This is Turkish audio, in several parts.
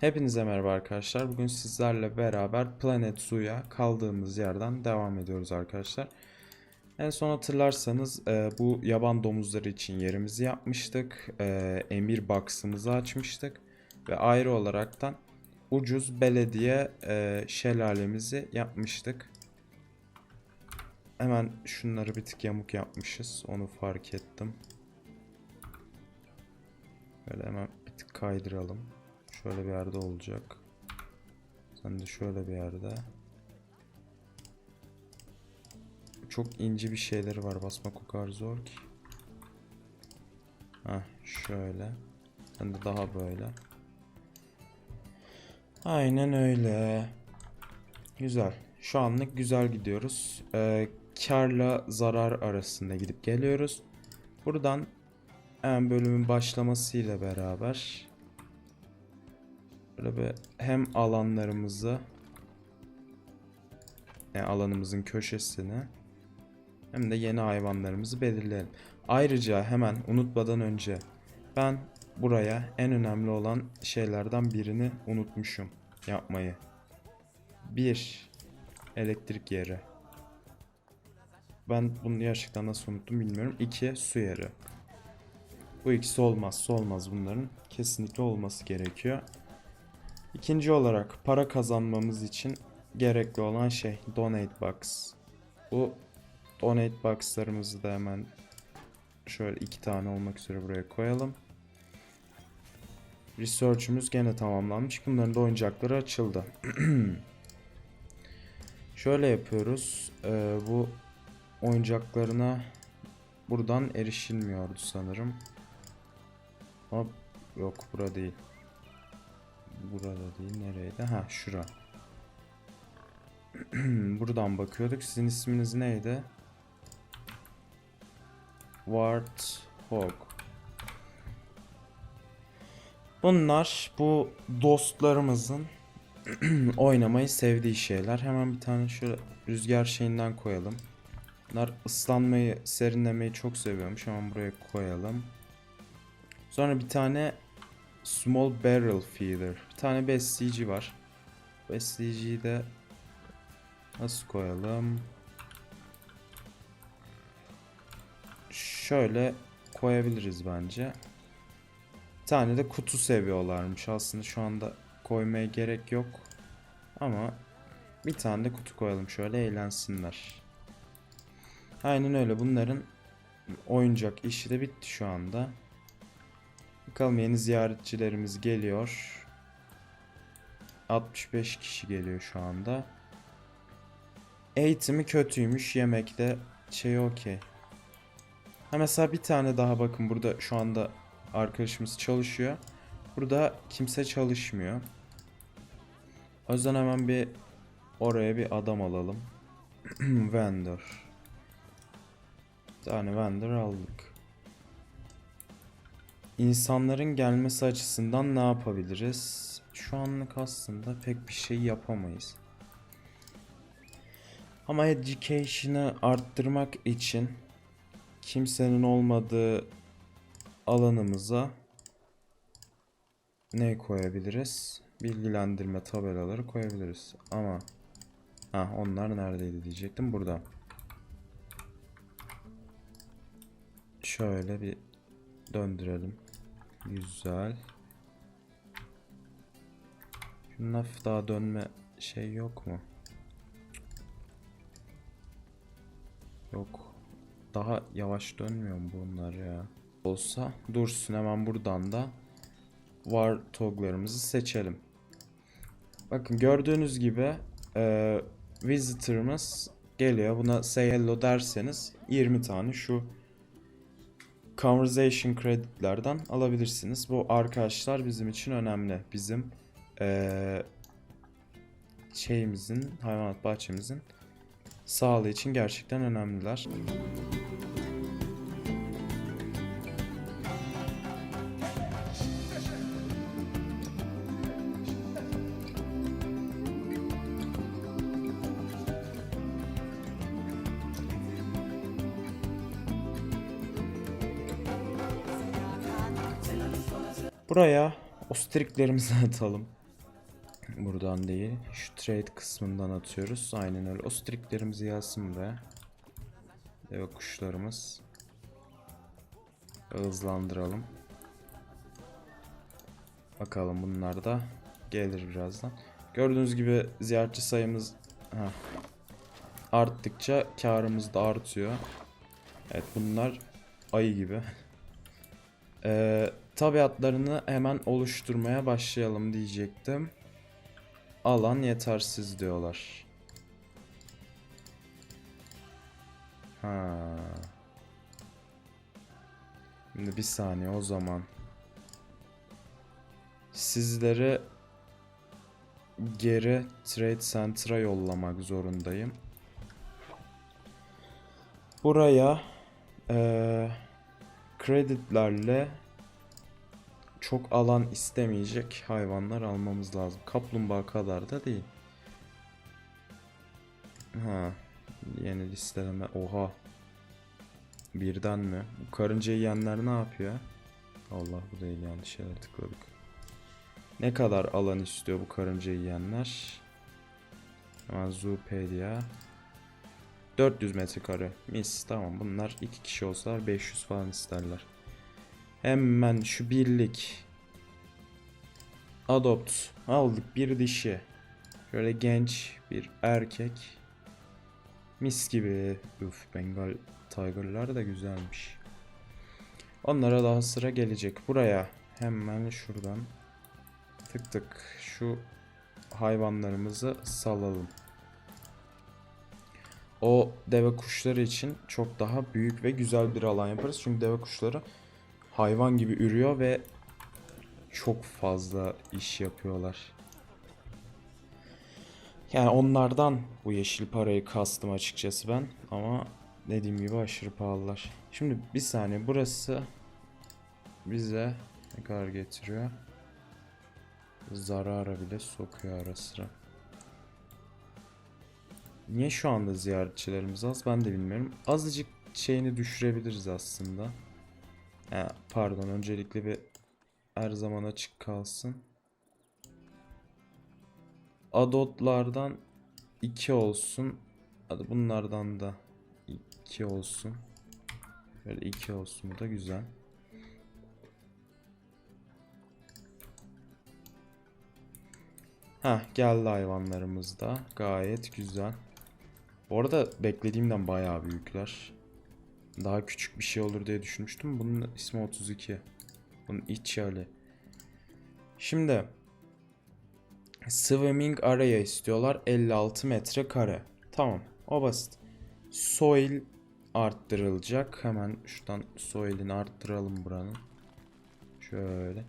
Hepinize merhaba arkadaşlar. Bugün sizlerle beraber Planet Zoo'ya kaldığımız yerden devam ediyoruz arkadaşlar. En son hatırlarsanız e, bu yaban domuzları için yerimizi yapmıştık. E, emir box'ımızı açmıştık. Ve ayrı olaraktan ucuz belediye e, şelalemizi yapmıştık. Hemen şunları bir tık yamuk yapmışız. Onu fark ettim. Böyle hemen bir tık kaydıralım. Şöyle bir yerde olacak. Sen de şöyle bir yerde. Çok ince bir şeyleri var. Basmak o kadar zor ki. Heh, şöyle. Sen de daha böyle. Aynen öyle. Güzel. Şu anlık güzel gidiyoruz. Ee, karla zarar arasında gidip geliyoruz. Buradan hemen bölümün başlamasıyla beraber Böyle bir hem alanlarımızı yani alanımızın köşesini hem de yeni hayvanlarımızı belirleyelim. Ayrıca hemen unutmadan önce ben buraya en önemli olan şeylerden birini unutmuşum yapmayı. Bir elektrik yeri. Ben bunu gerçekten nasıl unuttum bilmiyorum. İki su yeri. Bu ikisi olmazsa olmaz bunların. Kesinlikle olması gerekiyor. İkinci olarak para kazanmamız için gerekli olan şey donate box. Bu donate box'larımızı da hemen şöyle iki tane olmak üzere buraya koyalım. Research'ümüz gene tamamlanmış. Bunların da oyuncakları açıldı. şöyle yapıyoruz. Ee, bu oyuncaklarına buradan erişilmiyordu sanırım. Hop yok bura değil. Burada değil nereydi? Ha şura. Buradan bakıyorduk. Sizin isminiz neydi? Warthog. Bunlar bu dostlarımızın oynamayı sevdiği şeyler. Hemen bir tane şöyle rüzgar şeyinden koyalım. Bunlar ıslanmayı, serinlemeyi çok seviyormuş. Hemen buraya koyalım. Sonra bir tane Small Barrel Feeder. Bir tane besleyici var. Besleyiciyi de nasıl koyalım? Şöyle koyabiliriz bence. Bir tane de kutu seviyorlarmış. Aslında şu anda koymaya gerek yok. Ama bir tane de kutu koyalım şöyle eğlensinler. Aynen öyle bunların oyuncak işi de bitti şu anda. Bakalım yeni ziyaretçilerimiz geliyor. 65 kişi geliyor şu anda. Eğitimi kötüymüş. Yemekte şey okey. Ha mesela bir tane daha bakın burada şu anda arkadaşımız çalışıyor. Burada kimse çalışmıyor. O yüzden hemen bir oraya bir adam alalım. vendor. Bir tane vendor aldık. İnsanların gelmesi açısından ne yapabiliriz? Şu anlık aslında pek bir şey yapamayız. Ama education'ı arttırmak için kimsenin olmadığı alanımıza ne koyabiliriz? Bilgilendirme tabelaları koyabiliriz. Ama ha onlar neredeydi diyecektim burada. Şöyle bir döndürelim. Güzel. Şunun daha dönme şey yok mu? Yok. Daha yavaş dönmüyor mu bunlar ya? Olsa dursun hemen buradan da var toglarımızı seçelim. Bakın gördüğünüz gibi e, visitor'ımız geliyor. Buna say hello derseniz 20 tane şu conversation kredilerden alabilirsiniz. Bu arkadaşlar bizim için önemli. Bizim ee, şeyimizin, hayvanat bahçemizin sağlığı için gerçekten önemliler. Buraya ostriklerimizi atalım. Buradan değil. Şu trade kısmından atıyoruz. Aynen öyle. O striklerimizi yazsın buraya. Deve kuşlarımız. Hızlandıralım. Bakalım bunlar da gelir birazdan. Gördüğünüz gibi ziyaretçi sayımız heh, arttıkça karımız da artıyor. Evet bunlar ayı gibi. Ee, tabiatlarını hemen oluşturmaya başlayalım diyecektim. Alan yetersiz diyorlar. Ha. Şimdi bir saniye o zaman. Sizleri geri Trade Center'a yollamak zorundayım. Buraya eee kredilerle çok alan istemeyecek hayvanlar almamız lazım. Kaplumbağa kadar da değil. Ha, yeni listeleme. Oha. Birden mi? Bu karınca yiyenler ne yapıyor? Allah bu değil yanlış yere tıkladık. Ne kadar alan istiyor bu karınca yiyenler? Hemen Zoopedia. 400 metrekare. Mis tamam bunlar iki kişi olsalar 500 falan isterler. Hemen şu birlik. Adopt. Aldık bir dişi. Şöyle genç bir erkek. Mis gibi. Üf Bengal Tiger'lar da güzelmiş. Onlara daha sıra gelecek. Buraya hemen şuradan tık tık şu hayvanlarımızı salalım. O deve kuşları için çok daha büyük ve güzel bir alan yaparız. Çünkü deve kuşları hayvan gibi ürüyor ve çok fazla iş yapıyorlar. Yani onlardan bu yeşil parayı kastım açıkçası ben ama dediğim gibi aşırı pahalılar. Şimdi bir saniye burası bize ne kadar getiriyor? Zarara bile sokuyor ara sıra. Niye şu anda ziyaretçilerimiz az ben de bilmiyorum. Azıcık şeyini düşürebiliriz aslında. Ha, pardon öncelikle bir her zaman açık kalsın. Adotlardan 2 olsun. Hadi bunlardan da 2 olsun. Böyle 2 olsun da güzel. Ha geldi hayvanlarımız da. Gayet güzel. Bu arada beklediğimden bayağı büyükler. Daha küçük bir şey olur diye düşünmüştüm. Bunun ismi 32. Bunun iç hali. Şimdi Swimming area istiyorlar 56 metrekare. Tamam o basit. Soil arttırılacak. Hemen şuradan soil'ini arttıralım buranın. Şöyle.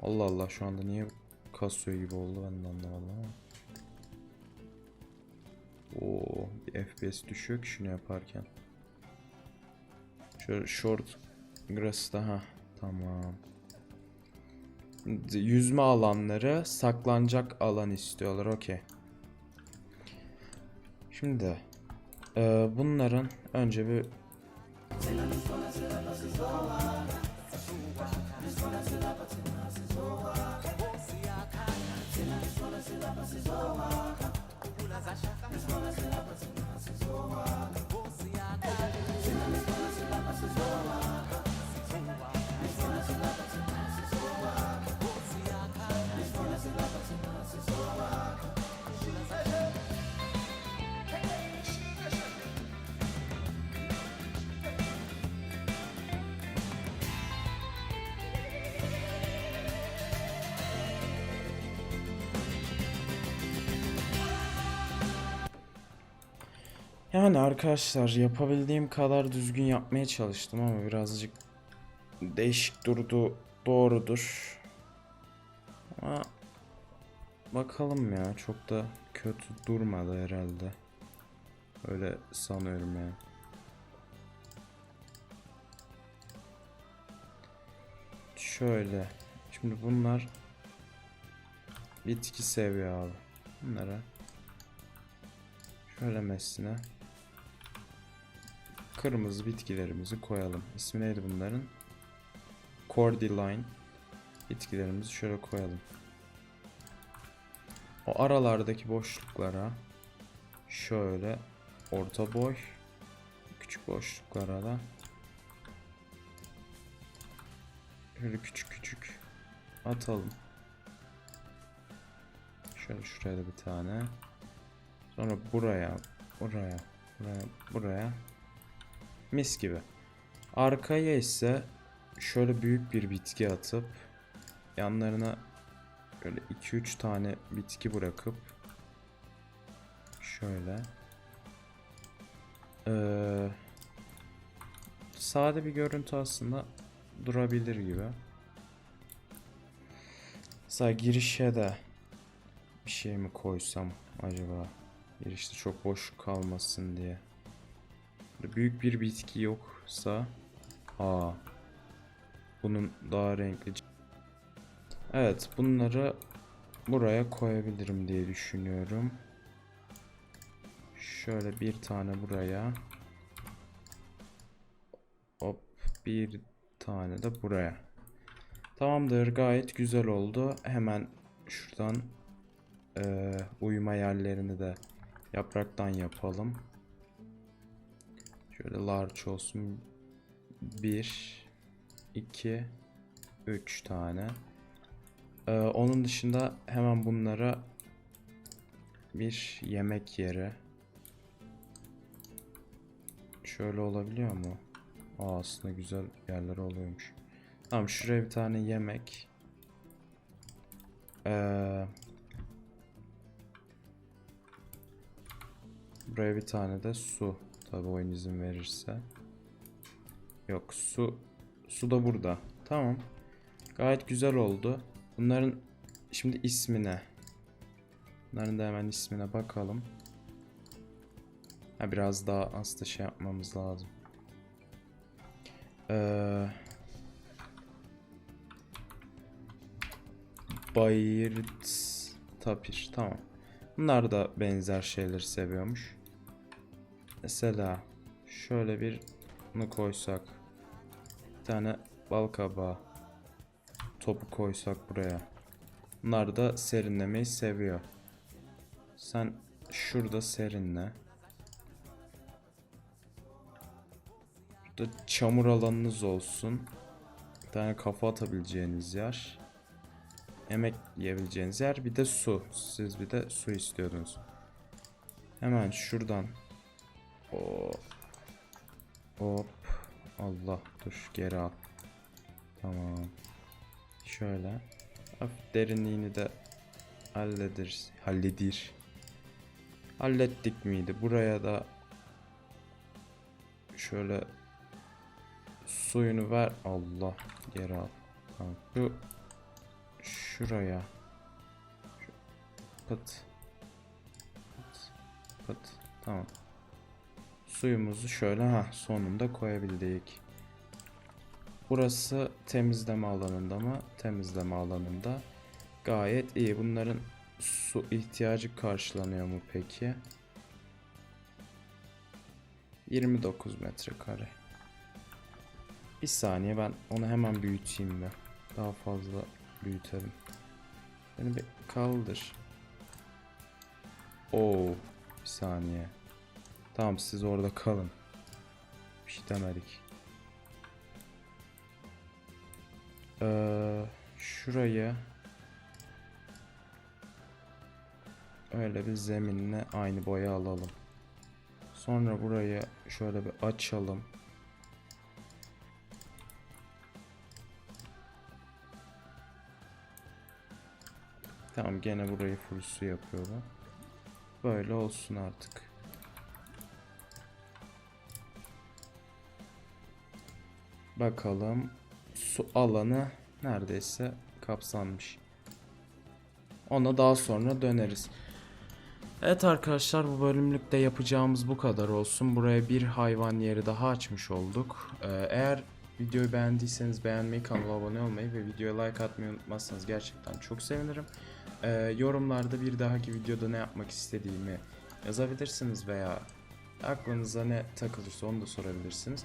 Allah Allah şu anda niye kasıyor gibi oldu ben de anlamadım ama. Oo, bir FPS düşüyor ki şunu yaparken. Şöyle short grass daha tamam. Yüzme alanları saklanacak alan istiyorlar okey. Şimdi e, bunların önce bir nas achatas. Escola será para as the honra. Yani arkadaşlar yapabildiğim kadar düzgün yapmaya çalıştım ama birazcık değişik durdu doğrudur. Ama bakalım ya çok da kötü durmadı herhalde. Öyle sanıyorum yani. Şöyle. Şimdi bunlar bitki seviye abi. Bunlara şöyle mesine kırmızı bitkilerimizi koyalım. İsmi neydi bunların? Cordyline. bitkilerimizi şöyle koyalım. O aralardaki boşluklara şöyle orta boy küçük boşluklara da şöyle küçük küçük atalım. Şöyle şuraya da bir tane. Sonra buraya, buraya, buraya, buraya. Mis gibi. Arkaya ise şöyle büyük bir bitki atıp yanlarına böyle 2-3 tane bitki bırakıp şöyle eee, sade bir görüntü aslında durabilir gibi. Mesela girişe de bir şey mi koysam acaba? Girişte çok boş kalmasın diye. Büyük bir bitki yoksa aa bunun daha renkli Evet bunları buraya koyabilirim diye düşünüyorum. Şöyle bir tane buraya. Hop bir tane de buraya. Tamamdır gayet güzel oldu. Hemen şuradan eee, uyuma yerlerini de yapraktan yapalım. Şöyle large olsun. 1 2 3 tane. Ee, onun dışında hemen bunlara bir yemek yeri. Şöyle olabiliyor mu? Aa, aslında güzel yerler oluyormuş. Tamam şuraya bir tane yemek. Ee, buraya bir tane de su. Tabi oyun izin verirse. Yok su. Su da burada. Tamam. Gayet güzel oldu. Bunların şimdi ismine. Bunların da hemen ismine bakalım. Ha biraz daha aslında şey yapmamız lazım. Ee, Bayırt Tapir. Tamam. Bunlar da benzer şeyleri seviyormuş. Mesela şöyle bir bunu koysak. Bir tane bal kabağı topu koysak buraya. Bunlar da serinlemeyi seviyor. Sen şurada serinle. Burada çamur alanınız olsun. Bir tane kafa atabileceğiniz yer. Yemek yiyebileceğiniz yer. Bir de su. Siz bir de su istiyordunuz. Hemen şuradan. Hop. Allah dur geri al. Tamam. Şöyle. Hafif derinliğini de halledir. Halledir. Hallettik miydi? Buraya da şöyle suyunu ver. Allah geri al. Tamam. Şu şuraya. Şu- Pıt. Pıt. Pıt. Tamam. Suyumuzu şöyle ha sonunda koyabildik. Burası temizleme alanında mı? Temizleme alanında. Gayet iyi. Bunların su ihtiyacı karşılanıyor mu peki? 29 metrekare. Bir saniye ben onu hemen büyüteyim mi? Daha fazla büyütelim. Beni bir kaldır. Oo, bir saniye. Tamam siz orada kalın. Bir şey demedik. Ee, şurayı öyle bir zeminle aynı boya alalım. Sonra burayı şöyle bir açalım. Tamam gene burayı full su yapıyorum. Böyle olsun artık. Bakalım su alanı neredeyse kapsanmış. Ona daha sonra döneriz. Evet arkadaşlar bu bölümlükte yapacağımız bu kadar olsun. Buraya bir hayvan yeri daha açmış olduk. Ee, eğer videoyu beğendiyseniz beğenmeyi, kanala abone olmayı ve videoya like atmayı unutmazsanız gerçekten çok sevinirim. Ee, yorumlarda bir dahaki videoda ne yapmak istediğimi yazabilirsiniz veya aklınıza ne takılırsa onu da sorabilirsiniz.